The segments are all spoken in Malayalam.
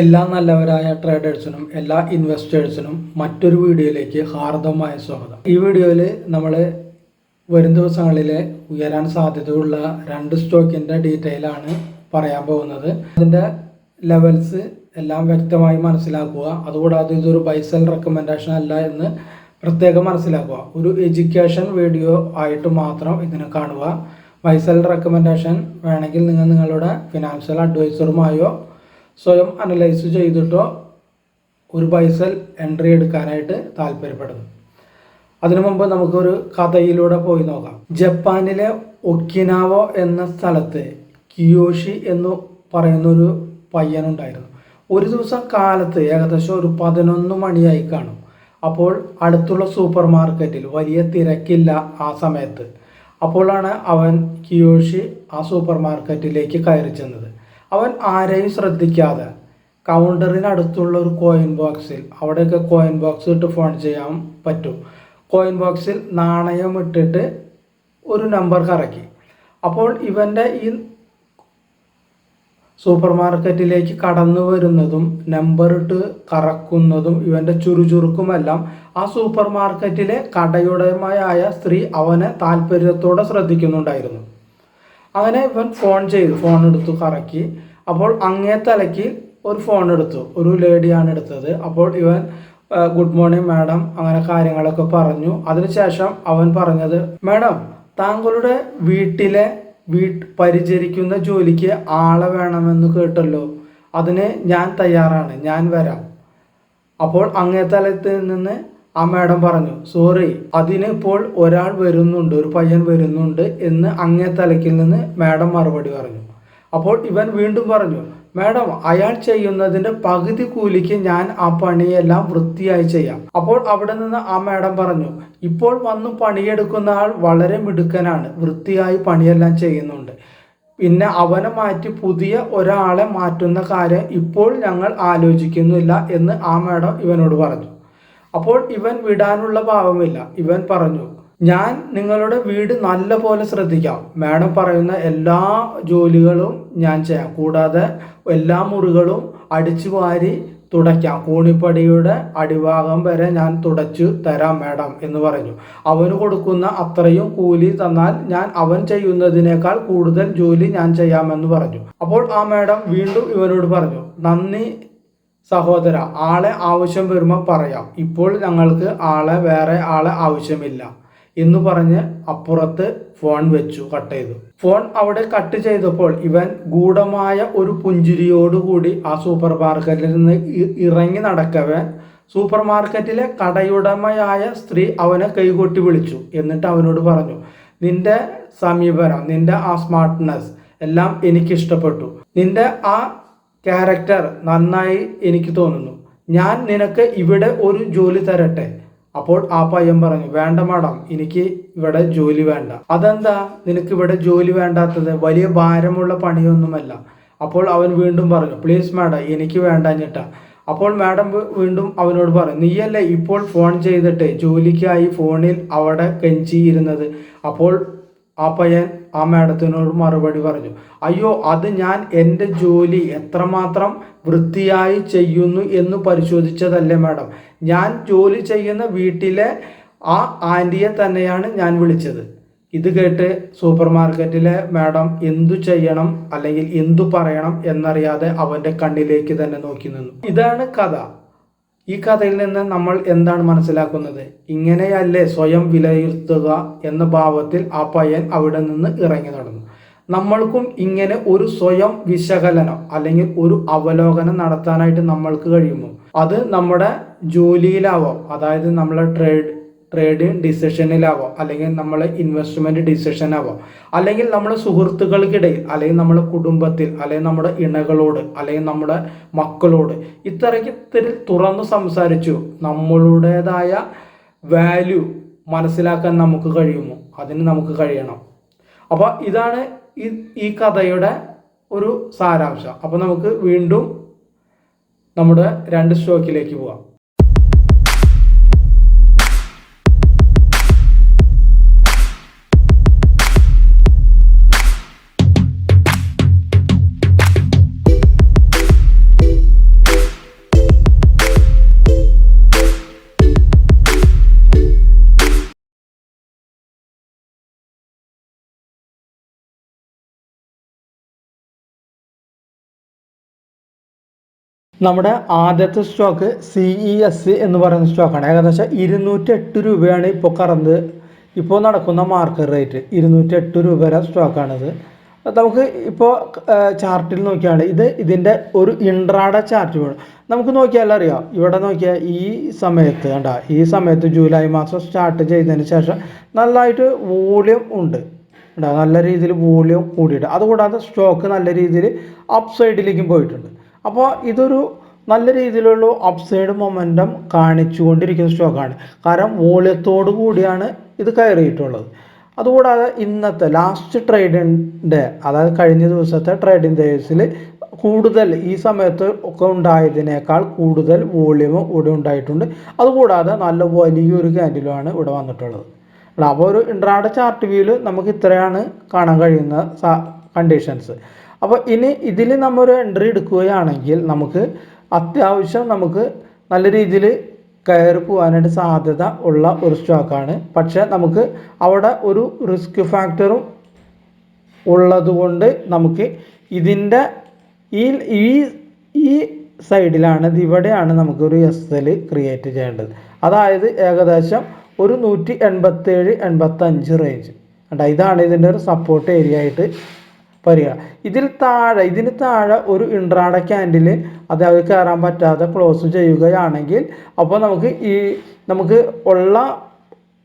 എല്ലാ നല്ലവരായ ട്രേഡേഴ്സിനും എല്ലാ ഇൻവെസ്റ്റേഴ്സിനും മറ്റൊരു വീഡിയോയിലേക്ക് ഹാർദമായ സ്വാഗതം. ഈ വീഡിയോയിൽ നമ്മൾ വരും ദിവസങ്ങളിലെ ഉയരാൻ സാധ്യതയുള്ള രണ്ട് സ്റ്റോക്കിന്റെ ഡീറ്റെയിൽ ആണ് പറയാൻ പോകുന്നത്. അതിന്റെ ലെവൽസ് എല്ലാം വ്യക്തമായി മനസ്സിലാക്കുക. അതുകൂടാതെ ഇതൊരു ബൈസൽ റെക്കമെൻഡേഷൻ അല്ല എന്ന് പ്രത്യേകം മനസ്സിലാക്കുക. ഒരു എഡ്യൂക്കേഷൻ വീഡിയോ ആയിട്ട് മാത്രം ഇതിനെ കാണുക. ബൈസൽ റെക്കമെൻഡേഷൻ വേണമെങ്കിൽ നിങ്ങൾ നിങ്ങളുടെ ഫിനാൻഷ്യൽ അഡ്വൈസറുമായോ സ്വയം അനലൈസ് ചെയ്തിട്ടോ ഒരു പൈസൽ എൻട്രി എടുക്കാനായിട്ട് താല്പര്യപ്പെടുന്നു. അതിനു മുമ്പ് നമുക്കൊരു കഥയിലൂടെ പോയി നോക്കാം. ജപ്പാനിലെ ഒക്കിനാവോ എന്ന സ്ഥലത്ത് കിയോഷി എന്ന് പറയുന്നൊരു പയ്യനുണ്ടായിരുന്നു. ഒരു ദിവസം കാലത്ത് ഏകദേശം ഒരു പതിനൊന്ന് മണിയായി കാണും. അപ്പോൾ അടുത്തുള്ള സൂപ്പർ മാർക്കറ്റിൽ വലിയ തിരക്കില്ല ആ സമയത്ത്. അപ്പോഴാണ് അവൻ കിയോഷി ആ സൂപ്പർ മാർക്കറ്റിലേക്ക് കയറി ചെന്നത്. അവൻ ആരെയും ശ്രദ്ധിക്കാതെ കൗണ്ടറിനടുത്തുള്ള ഒരു കോയിൻ ബോക്സിൽ അവിടെയൊക്കെ കോയിൻ ബോക്സ് ഇട്ട് ഫോൺ ചെയ്യാൻ പറ്റും. കോയിൻ ബോക്സിൽ നാണയം ഇട്ടിട്ട് ഒരു നമ്പർ കറക്കി. അപ്പോൾ ഇവന്റെ ഈ സൂപ്പർ മാർക്കറ്റിലേക്ക് കടന്നു വരുന്നതും നമ്പർ ഇട്ട് കറക്കുന്നതും ഇവന്റെ ചുറുചുറുക്കുമെല്ലാം ആ സൂപ്പർ മാർക്കറ്റിലെ കടയുടമയായ സ്ത്രീ അവനെ താല്പര്യത്തോടെ ശ്രദ്ധിക്കുന്നുണ്ടായിരുന്നു. അങ്ങനെ ഇവൻ ഫോൺ ചെയ്തു ഫോൺ എടുത്തു കറക്കി. അപ്പോൾ അങ്ങേ തലയ്ക്ക് ഒരു ഫോൺ എടുത്തു. ഒരു ലേഡിയാണ് എടുത്തത്. അപ്പോൾ ഇവൻ ഗുഡ് മോർണിംഗ് മാഡം അങ്ങനെ കാര്യങ്ങളൊക്കെ പറഞ്ഞു. അതിനുശേഷം അവൻ പറഞ്ഞത് മാഡം താങ്കളുടെ വീട്ടിലെ വീട്ട് പരിചരിക്കുന്ന ജോലിക്ക് ആളെ വേണമെന്ന് കേട്ടല്ലോ. അതിന് ഞാൻ തയ്യാറാണ്. ഞാൻ വരാം. അപ്പോൾ അങ്ങേ തലത്തിൽ നിന്ന് ആ മാഡം പറഞ്ഞു സോറി അതിന് ഇപ്പോൾ ഒരാൾ വരുന്നുണ്ട് ഒരു പയ്യൻ വരുന്നുണ്ട് എന്ന് അങ്ങേ തലയ്ക്കിൽ നിന്ന് മാഡം മറുപടി പറഞ്ഞു. അപ്പോൾ ഇവൻ വീണ്ടും പറഞ്ഞു മാഡം അയാൾ ചെയ്യുന്നതിന്റെ പകുതി കൂലിക്ക് ഞാൻ ആ പണിയെല്ലാം വൃത്തിയായി ചെയ്യാം. അപ്പോൾ അവിടെ നിന്ന് ആ മാഡം പറഞ്ഞു ഇപ്പോൾ വന്ന് പണിയെടുക്കുന്ന ആൾ വളരെ മിടുക്കനാണ് വൃത്തിയായി പണിയെല്ലാം ചെയ്യുന്നുണ്ട്. പിന്നെ അവനെ മാറ്റി പുതിയ ഒരാളെ മാറ്റുന്ന കാര്യം ഇപ്പോൾ ഞങ്ങൾ ആലോചിക്കുന്നില്ല എന്ന് ആ മാഡം ഇവനോട് പറഞ്ഞു. അപ്പോൾ ഇവൻ വിടാനുള്ള ഭാവമില്ല ഇവൻ പറഞ്ഞു ഞാൻ നിങ്ങളുടെ വീട് നല്ല പോലെ ശ്രദ്ധിക്കാം. മാഡം പറയുന്ന എല്ലാ ജോലികളും ഞാൻ ചെയ്യാം. കൂടാതെ എല്ലാ മുറികളും അടിച്ചു വാരി തുടയ്ക്കാം. കൂണിപ്പടിയുടെ അടിഭാഗം വരെ ഞാൻ തുടച്ചു തരാം മാഡം എന്ന് പറഞ്ഞു. അവന് കൊടുക്കുന്ന അത്രയും കൂലി തന്നാൽ ഞാൻ അവൻ ചെയ്യുന്നതിനേക്കാൾ കൂടുതൽ ജോലി ഞാൻ ചെയ്യാമെന്ന് പറഞ്ഞു. അപ്പോൾ ആ മാഡം വീണ്ടും ഇവനോട് പറഞ്ഞു നന്ദി സഹോദര ആളെ ആവശ്യം വരുമ്പോൾ പറയാം. ഇപ്പോൾ ഞങ്ങൾക്ക് ആളെ വേറെ ആളെ ആവശ്യമില്ല എന്ന് പറഞ്ഞ് അപ്പുറത്ത് ഫോൺ വെച്ചു കട്ട് ചെയ്തു. ഫോൺ അവിടെ കട്ട് ചെയ്തപ്പോൾ ഇവൻ ഗൂഢമായ ഒരു പുഞ്ചിരിയോടുകൂടി ആ സൂപ്പർ മാർക്കറ്റിൽ നിന്ന് ഇറങ്ങി നടക്കവേ സൂപ്പർ മാർക്കറ്റിലെ കടയുടമയായ സ്ത്രീ അവനെ കൈകൊട്ടി വിളിച്ചു. എന്നിട്ട് അവനോട് പറഞ്ഞു നിന്റെ സമീപനം നിന്റെ ആ സ്മാർട്ട്നെസ് എല്ലാം എനിക്ക് ഇഷ്ടപ്പെട്ടു നിന്റെ ആ ക്യാരക്ടർ നന്നായി എനിക്ക് തോന്നുന്നു. ഞാൻ നിനക്ക് ഇവിടെ ഒരു ജോലി തരട്ടെ. അപ്പോൾ ആ പയ്യൻ പറഞ്ഞു വേണ്ട മാഡം എനിക്ക് ഇവിടെ ജോലി വേണ്ട. അതെന്താ? നിനക്ക് ഇവിടെ ജോലി വേണ്ടാത്തത്? വലിയ ഭാരമുള്ള പണിയൊന്നുമല്ല. അപ്പോൾ അവൻ വീണ്ടും പറഞ്ഞു പ്ലീസ് മാഡം എനിക്ക് വേണ്ടാഞ്ഞിട്ടാ അപ്പോൾ മാഡം വീണ്ടും അവനോട് പറഞ്ഞു നീയല്ലേ ഇപ്പോൾ ഫോൺ ചെയ്തിട്ട് ജോലിക്കായി ഫോണിൽ അവിടെ കെഞ്ചിയിരുന്നത്? അപ്പോൾ ആ പയ്യൻ ആ മാഡത്തിനോട് മറുപടി പറഞ്ഞു. അയ്യോ അത് ഞാൻ എന്റെ ജോലി എത്രമാത്രം വൃത്തിയായി ചെയ്യുന്നു എന്ന് പരിശോധിച്ചതല്ലേ മാഡം. ഞാൻ ജോലി ചെയ്യുന്ന വീട്ടിലെ ആ ആന്റിയെ തന്നെയാണ് ഞാൻ വിളിച്ചത്. ഇത് കേട്ട് സൂപ്പർ മാർക്കറ്റിലെ മാഡം എന്തു ചെയ്യണം അല്ലെങ്കിൽ എന്തു പറയണം എന്നറിയാതെ അവന്റെ കണ്ണിലേക്ക് തന്നെ നോക്കി നിന്നു. ഇതാണ് കഥ. ഈ കഥയിൽ നിന്ന് നമ്മൾ എന്താണ് മനസ്സിലാക്കുന്നത്? ഇങ്ങനെയല്ലേ സ്വയം വിലയിരുത്തുക എന്ന ഭാവത്തിൽ ആ പയ്യൻ അവിടെ നിന്ന് ഇറങ്ങി നടന്നു. നമ്മൾക്കും ഇങ്ങനെ ഒരു സ്വയം വിശകലനം അല്ലെങ്കിൽ ഒരു അവലോകനം നടത്താനായിട്ട് നമ്മൾക്ക് കഴിയുമോ? അത് നമ്മുടെ ജോലിയിലാവാം. അതായത് നമ്മളെ ട്രേഡ് ട്രേഡിങ് ഡിസിഷനിലാവോ അല്ലെങ്കിൽ നമ്മൾ ഇൻവെസ്റ്റ്മെന്റ് ഡിസിഷനാവാം അല്ലെങ്കിൽ നമ്മുടെ സുഹൃത്തുക്കൾക്കിടയിൽ അല്ലെങ്കിൽ നമ്മുടെ കുടുംബത്തിൽ അല്ലെങ്കിൽ നമ്മുടെ ഇണകളോട് അല്ലെങ്കിൽ നമ്മുടെ മക്കളോട് ഇത്തരത്തിൽ തുറന്ന് സംസാരിച്ചു. നമ്മളുടേതായ വാല്യൂ മനസ്സിലാക്കാൻ നമുക്ക് കഴിയുമോ? അതിന് നമുക്ക് കഴിയണം. അപ്പോൾ ഇതാണ് ഈ ഈ കഥയുടെ ഒരു സാരാംശം. അപ്പോൾ നമുക്ക് വീണ്ടും നമ്മുടെ രണ്ട് സ്റ്റോക്കിലേക്ക് പോവാം. നമ്മുടെ ആദ്യത്തെ സ്റ്റോക്ക് സി ഇ എസ് എന്ന് പറയുന്ന സ്റ്റോക്കാണ് ഏകദേശം ഇരുന്നൂറ്റി എട്ട് രൂപയാണ് ഇപ്പോൾ കറന്ത് ഇപ്പോൾ നടക്കുന്ന മാർക്കറ്റ് റേറ്റ് ഇരുന്നൂറ്റി എട്ട് രൂപ വരെ സ്റ്റോക്കാണിത് നമുക്ക് ഇപ്പോൾ ചാർട്ടിൽ നോക്കിയാണ് ഇത് ഇതിന്റെ ഒരു ഇൻട്രാഡ ചാർട്ട് വേണം. നമുക്ക് നോക്കിയാൽ അറിയാം. ഇവിടെ നോക്കിയാൽ ഈ സമയത്ത് കണ്ട ഈ സമയത്ത് ജൂലൈ മാസം സ്റ്റാർട്ട് ചെയ്തതിന് ശേഷം നല്ലതായിട്ട് വോളിയം ഉണ്ട്. നല്ല രീതിയിൽ വോളിയം കൂടിയിട്ട് അതുകൂടാതെ സ്റ്റോക്ക് നല്ല രീതിയിൽ അപ്സൈഡിലേക്കും പോയിട്ടുണ്ട്. അപ്പോൾ ഇതൊരു നല്ല രീതിയിലുള്ള അപ്സൈഡ് മൊമെന്റം കാണിച്ചുകൊണ്ടിരിക്കുന്ന സ്റ്റോക്കാണ് കാരണം വോളിയത്തോടു കൂടിയാണ് ഇത് കയറിയിട്ടുള്ളത്. അതുകൂടാതെ ഇന്നത്തെ ലാസ്റ്റ് ട്രേഡിന്റെ അതായത് കഴിഞ്ഞ ദിവസത്തെ ട്രേഡിംഗ് ഡേയ്സിൽ കൂടുതൽ ഈ സമയത്ത് ഒക്കെ ഉണ്ടായതിനേക്കാൾ കൂടുതൽ വോളിയം ഇവിടെ ഉണ്ടായിട്ടുണ്ട്. അതുകൂടാതെ നല്ല വലിയൊരു ക്യാൻഡിലുമാണ് ഇവിടെ വന്നിട്ടുള്ളത്. അപ്പോൾ ഒരു ഇൻട്രാഡ് ചാർട്ട് വ്യൂവിൽ നമുക്ക് ഇത്രയാണ് കാണാൻ കഴിയുന്ന കണ്ടീഷൻസ് അപ്പോൾ ഇനി ഇതിൽ നമ്മൊരു എൻട്രി എടുക്കുകയാണെങ്കിൽ നമുക്ക് അത്യാവശ്യം നമുക്ക് നല്ല രീതിയിൽ കയറി പോകാനായിട്ട് സാധ്യത ഉള്ള ഒരു സ്റ്റോക്കാണ് പക്ഷേ നമുക്ക് അവിടെ ഒരു റിസ്ക് ഫാക്ടറും ഉള്ളതുകൊണ്ട് നമുക്ക് ഇതിന്റെ ഈ ഈ സൈഡിലാണ് ഇവിടെയാണ് നമുക്കൊരു എസ് എൽ ക്രിയേറ്റ് ചെയ്യേണ്ടത്. അതായത് ഏകദേശം ഒരു നൂറ്റി എൺപത്തേഴ് എൺപത്തഞ്ച് റേഞ്ച് ഇതാണ് ഇതിന്റെ ഒരു സപ്പോർട്ട് ഏരിയ ആയിട്ട് വരിക. ഇതിൽ താഴെ ഇതിന് താഴെ ഒരു ഇൻട്രാഡ ക്യാൻഡിൽ അതായത് കയറാൻ പറ്റാതെ ക്ലോസ് ചെയ്യുകയാണെങ്കിൽ അപ്പോൾ നമുക്ക് ഈ നമുക്ക് ഉള്ള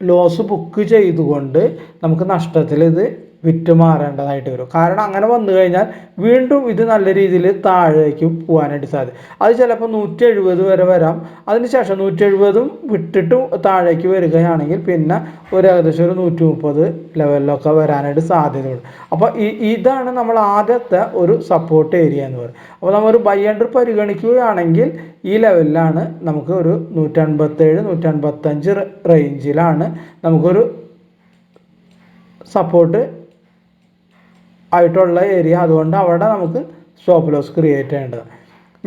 ലോസ് ബുക്ക് ചെയ്തുകൊണ്ട് നമുക്ക് നഷ്ടത്തിൽ ഇത് വിറ്റ് മാറേണ്ടതായിട്ട് വരും. കാരണം അങ്ങനെ വന്നു കഴിഞ്ഞാൽ വീണ്ടും ഇത് നല്ല രീതിയിൽ താഴേക്ക് പോകാനായിട്ട് സാധിക്കും അത് ചിലപ്പോൾ നൂറ്റി എഴുപത് വരെ വരാം. അതിനുശേഷം നൂറ്റി എഴുപതും വിട്ടിട്ട് താഴേക്ക് വരികയാണെങ്കിൽ പിന്നെ ഒരു ഏകദേശം ഒരു നൂറ്റി മുപ്പത് ലെവലിലൊക്കെ വരാനായിട്ട് സാധ്യതയുണ്ട്. അപ്പോൾ ഈ ഇതാണ് നമ്മൾ ആദ്യത്തെ ഒരു സപ്പോർട്ട് ഏരിയ എന്ന് പറയുന്നത്. അപ്പോൾ നമ്മൾ ഒരു ബൈ അണ്ടർ പരിഗണിക്കുകയാണെങ്കിൽ ഈ ലെവലിലാണ് നമുക്ക് ഒരു നൂറ്റൻപത്തേഴ് നൂറ്റൻപത്തഞ്ച് റേഞ്ചിലാണ് നമുക്കൊരു സപ്പോർട്ട് ആയിട്ടുള്ള ഏരിയ അതുകൊണ്ട് അവിടെ നമുക്ക് സ്റ്റോപ്പ് ലോസ് ക്രിയേറ്റ് ചെയ്യേണ്ടത്.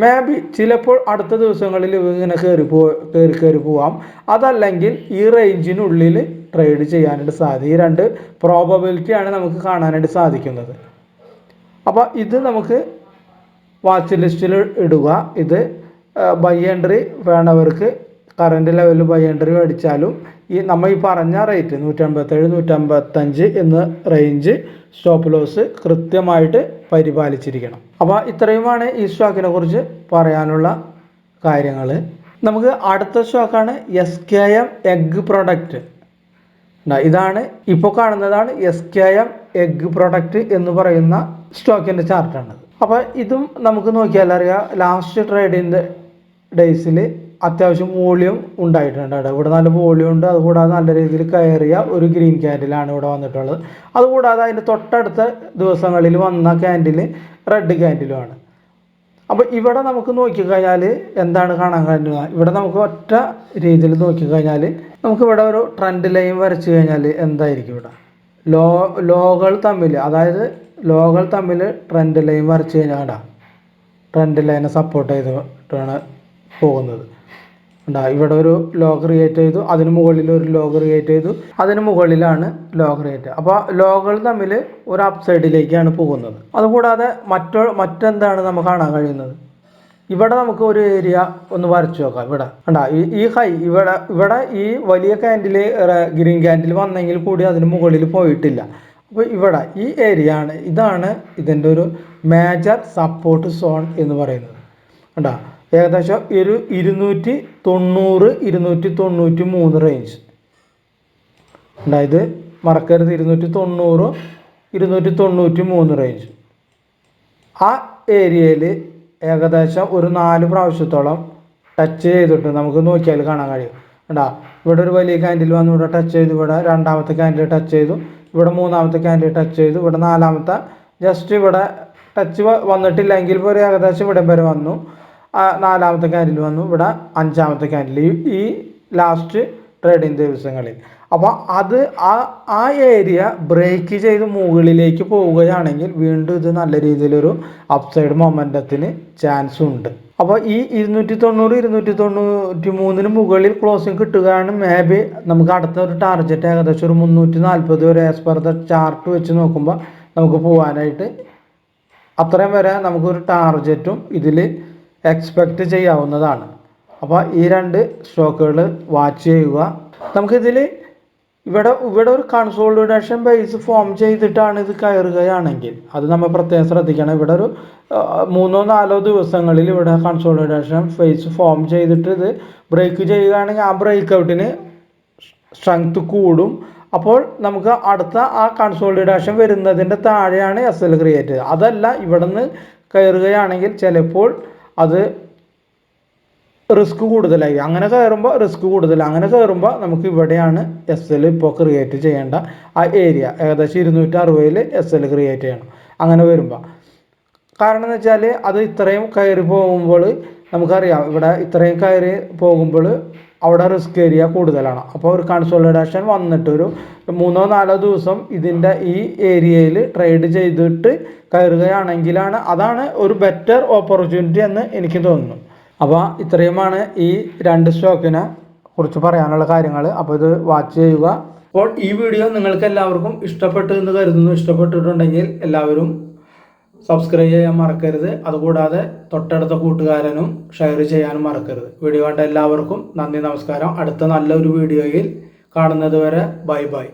മേ ബി ചിലപ്പോൾ അടുത്ത ദിവസങ്ങളിൽ ഇങ്ങനെ കയറി പോ കയറി കയറി പോവാം. അതല്ലെങ്കിൽ ഈ റേഞ്ചിനുള്ളിൽ ട്രേഡ് ചെയ്യാനായിട്ട് സാധിക്കും ഈ രണ്ട് പ്രോബബിലിറ്റിയാണ് നമുക്ക് കാണാനായിട്ട് സാധിക്കുന്നത്. അപ്പോൾ ഇത് നമുക്ക് വാച്ച് ലിസ്റ്റിൽ ഇടുക. ഇത് ബൈ എൻട്രി വേണവർക്ക് കറണ്ട് ലെവലിൽ ബൈ എൻട്രി മേടിച്ചാലും ഈ നമ്മൾ ഈ പറഞ്ഞ റേറ്റ് നൂറ്റമ്പത്തേഴ് നൂറ്റമ്പത്തഞ്ച് എന്ന റേഞ്ച് സ്റ്റോപ്പ് ലോസ് കൃത്യമായിട്ട് പരിപാലിച്ചിരിക്കണം. അപ്പോൾ ഇത്രയുമാണ് ഈ സ്റ്റോക്കിനെ കുറിച്ച് പറയാനുള്ള കാര്യങ്ങൾ നമുക്ക് അടുത്ത സ്റ്റോക്കാണ് S K M egg product ഇതാണ് ഇപ്പോൾ കാണുന്നതാണ് S K M egg product എന്ന് പറയുന്ന സ്റ്റോക്കിന്റെ ചാർട്ടാണ് അപ്പോൾ ഇതും നമുക്ക് നോക്കിയാൽ അറിയാം ലാസ്റ്റ് ട്രേഡിന്റെ ഡേയ്സിൽ അത്യാവശ്യം വോളിയം ഉണ്ടായിട്ടുണ്ട് കേട്ടോ. ഇവിടെ നല്ല വോളിയം ഉണ്ട്. അതുകൂടാതെ നല്ല രീതിയിൽ കയറിയ ഒരു ഗ്രീൻ ക്യാൻഡിലാണ് ഇവിടെ വന്നിട്ടുള്ളത്. അതുകൂടാതെ അതിന്റെ തൊട്ടടുത്ത ദിവസങ്ങളിൽ വന്ന ക്യാൻഡിൽ റെഡ് ക്യാൻഡിലുമാണ് അപ്പോൾ ഇവിടെ നമുക്ക് നോക്കിക്കഴിഞ്ഞാൽ എന്താണ് കാണാൻ കഴിയുക ഇവിടെ നമുക്ക് ഒറ്റ രീതിയിൽ നോക്കിക്കഴിഞ്ഞാൽ നമുക്ക് ഇവിടെ ഒരു ട്രെൻഡ് ലൈൻ വരച്ച് കഴിഞ്ഞാൽ എന്തായിരിക്കും ഇവിടെ? ലോ ലോകൾ തമ്മിൽ അതായത് ലോകൾ തമ്മിൽ ട്രെൻഡ് ലൈൻ വരച്ച് കഴിഞ്ഞാൽ ട്രെൻഡ് ലൈനെ സപ്പോർട്ട് ചെയ്തിട്ടാണ് പോകുന്നത്. ഉണ്ടാ ഇവിടെ ഒരു ലോ ക്രിയേറ്റ് ചെയ്തു അതിന് മുകളിൽ ഒരു ലോ ക്രിയേറ്റ് ചെയ്തു അതിന് മുകളിലാണ് ലോ ക്രിയേറ്റ് അപ്പോൾ ലോകൾ തമ്മിൽ ഒരു അപ്പ് സൈഡിലേക്കാണ് പോകുന്നത്. അതുകൂടാതെ മറ്റോ മറ്റെന്താണ് നമുക്ക് കാണാൻ കഴിയുന്നത്? ഇവിടെ നമുക്ക് ഒരു ഏരിയ ഒന്ന് വരച്ചു നോക്കാം ഇവിടെ. കണ്ടാ ഈ ഹൈ ഇവിടെ ഇവിടെ ഈ വലിയ ക്യാൻഡിൽ ഗ്രീൻ ക്യാൻഡിൽ വന്നെങ്കിൽ കൂടി അതിന് മുകളിൽ പോയിട്ടില്ല. അപ്പോൾ ഇവിടെ ഈ ഏരിയ ആണ് ഇതാണ് ഇതിന്റെ ഒരു മേജർ സപ്പോർട്ട് സോൺ എന്ന് പറയുന്നത്. കണ്ടാ ഏകദേശം ഒരു ഇരുന്നൂറ്റി തൊണ്ണൂറ് ഇരുന്നൂറ്റി തൊണ്ണൂറ്റി മൂന്ന് റേഞ്ച് അതായത് മറക്കരുത് ഇരുന്നൂറ്റി തൊണ്ണൂറ് ഇരുന്നൂറ്റി തൊണ്ണൂറ്റി മൂന്ന് റേഞ്ച് ആ ഏരിയയിൽ ഏകദേശം ഒരു നാല് പ്രാവശ്യത്തോളം ടച്ച് ചെയ്തിട്ട് നമുക്ക് നോക്കിയാൽ കാണാൻ കഴിയും. കണ്ടാ ഇവിടെ ഒരു വലിയ ക്യാൻഡിൽ വന്ന് ഇവിടെ ടച്ച് ചെയ്തു ഇവിടെ രണ്ടാമത്തെ ക്യാൻഡിൽ ടച്ച് ചെയ്തു ഇവിടെ മൂന്നാമത്തെ ക്യാൻഡിൽ ടച്ച് ചെയ്തു ഇവിടെ നാലാമത്തെ ജസ്റ്റ് ഇവിടെ ടച്ച് വന്നിട്ടില്ലെങ്കിൽ ഒരു ഏകദേശം ഇവിടം വരെ വന്നു. നാലാമത്തെ ക്യാൻഡിൽ വന്നു. ഇവിടെ അഞ്ചാമത്തെ ക്യാൻഡിൽ ഈ ലാസ്റ്റ് ട്രേഡിങ് ദിവസങ്ങളിൽ. അപ്പോൾ അത് ആ ആ ഏരിയ ബ്രേക്ക് ചെയ്ത് മുകളിലേക്ക് പോവുകയാണെങ്കിൽ വീണ്ടും ഇത് നല്ല രീതിയിലൊരു അപ്സൈഡ് മൊമെന്റത്തിന് ചാൻസ് ഉണ്ട്. അപ്പോൾ ഈ ഇരുന്നൂറ്റി തൊണ്ണൂറ് ഇരുന്നൂറ്റി തൊണ്ണൂറ്റി മൂന്നിന് മുകളിൽ ക്ലോസിങ് കിട്ടുകയാണ്. മേ ബി നമുക്ക് അടുത്ത ഒരു ടാർഗറ്റ് ഏകദേശം ഒരു മുന്നൂറ്റി നാൽപ്പത് വരെ ആസ് പെർ ദ ചാർട്ട് വെച്ച് നോക്കുമ്പോൾ നമുക്ക് പോകാനായിട്ട് അത്രയും വരെ നമുക്കൊരു ടാർഗറ്റും ഇതിൽ എക്സ്പെക്റ്റ് ചെയ്യാവുന്നതാണ്. അപ്പോൾ ഈ രണ്ട് സ്റ്റോക്കുകൾ വാച്ച് ചെയ്യുക. നമുക്കിതിൽ ഇവിടെ ഇവിടെ ഒരു കൺസോളിഡേഷൻ ബേസ് ഫോം ചെയ്തിട്ടാണ് ഇത് കയറുകയാണെങ്കിൽ അത് നമ്മൾ പ്രത്യേകം ശ്രദ്ധിക്കണം. ഇവിടെ ഒരു മൂന്നോ നാലോ ദിവസങ്ങളിൽ ഇവിടെ കൺസോളിഡേഷൻ ഫേസ് ഫോം ചെയ്തിട്ട് ഇത് ബ്രേക്ക് ചെയ്യുകയാണെങ്കിൽ ആ ബ്രേക്ക് ഔട്ടിന് സ്ട്രെങ്ത് കൂടും. അപ്പോൾ നമുക്ക് അടുത്ത ആ കൺസോളിഡേഷൻ വരുന്നതിന്റെ താഴെയാണ് എസ് എൽ ക്രിയേറ്റ് അതല്ല ഇവിടെ നിന്ന് കയറുകയാണെങ്കിൽ ചിലപ്പോൾ അത് റിസ്ക് കൂടുതലായി. അങ്ങനെ കയറുമ്പോൾ റിസ്ക് കൂടുതൽ. അങ്ങനെ കയറുമ്പോൾ നമുക്ക് ഇവിടെയാണ് എസ് എൽ ഇപ്പോൾ ക്രിയേറ്റ് ചെയ്യേണ്ട ആ ഏരിയ ഏകദേശം ഇരുന്നൂറ്റി അറുപതിൽ എസ് എൽ ക്രിയേറ്റ് ചെയ്യണം. അങ്ങനെ വരുമ്പോൾ കാരണം എന്ന് വെച്ചാൽ അത് ഇത്രയും കയറി പോകുമ്പോൾ നമുക്കറിയാം. ഇവിടെ ഇത്രയും കയറി പോകുമ്പോൾ അവിടെ റിസ്ക് ഏരിയ കൂടുതലാണ്. അപ്പോൾ ഒരു കൺസോളിഡേഷൻ വന്നിട്ട് ഒരു മൂന്നോ നാലോ ദിവസം ഇതിന്റെ ഈ ഏരിയയിൽ ട്രേഡ് ചെയ്തിട്ട് കയറുകയാണെങ്കിലാണ് അതാണ് ഒരു ബെറ്റർ ഓപ്പർച്യൂണിറ്റി എന്ന് എനിക്ക് തോന്നുന്നു. അപ്പോൾ ഇത്രയുമാണ് ഈ രണ്ട് സ്റ്റോക്കിനെ കുറിച്ച് പറയാനുള്ള കാര്യങ്ങൾ അപ്പോൾ ഇത് വാച്ച് ചെയ്യുക. അപ്പോൾ ഈ വീഡിയോ നിങ്ങൾക്ക് എല്ലാവർക്കും ഇഷ്ടപ്പെട്ടു എന്ന് കരുതുന്നു. ഇഷ്ടപ്പെട്ടിട്ടുണ്ടെങ്കിൽ എല്ലാവരും സബ്സ്ക്രൈബ് ചെയ്യാൻ മറക്കരുത്. അതുകൂടാതെ തൊട്ടടുത്ത കൂട്ടുകാരനും ഷെയർ ചെയ്യാനും മറക്കരുത്. വീഡിയോ കണ്ട എല്ലാവർക്കും നന്ദി നമസ്കാരം. അടുത്ത നല്ലൊരു വീഡിയോയിൽ കാണുന്നതുവരെ ബൈ ബൈ.